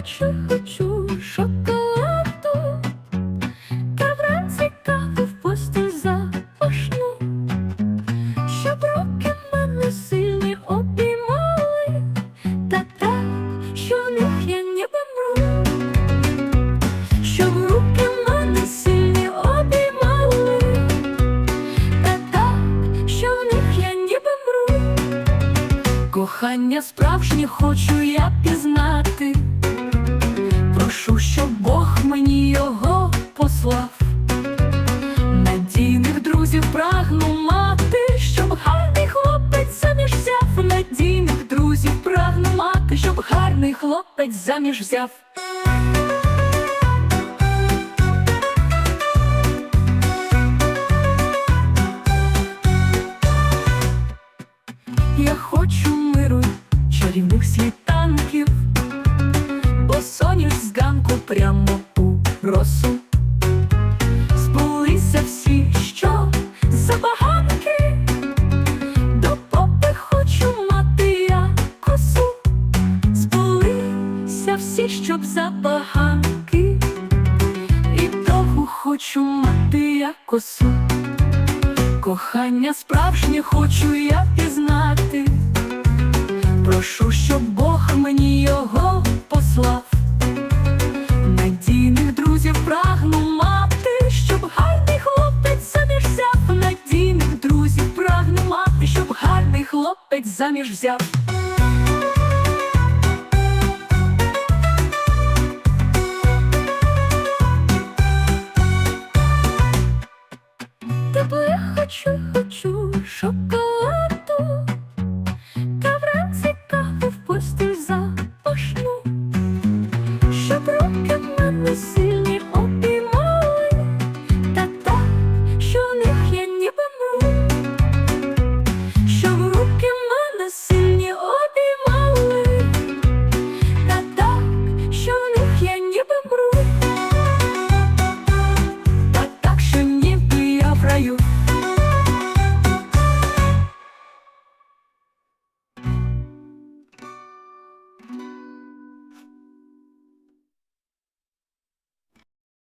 Наче хочу шоколаду, та вранці каву в постіль запашну, щоб руки мене сильні обіймали, та так, що в них я ніби мру, щоб руки мене сильні обіймали, та так, що в них я ніби мру. Кохання справжнє хочу я пізнати. Прагну мати, щоб гарний хлопець заміж взяв. Я хочу миру, чарівних світанків, бо соняш з ганку прямо у росу. Щоб забаганки, і довгу хочу мати я косу. Кохання справжнє хочу я пізнати. Прошу, щоб Бог мені його послав. Надійних друзів прагну мати, щоб гарний хлопець заміж взяв. Надійних друзів прагну мати, щоб гарний хлопець заміж взяв. хочу, хочу шоколаду, та вранці каву в постіль запашну, щоб руки в мене сіли.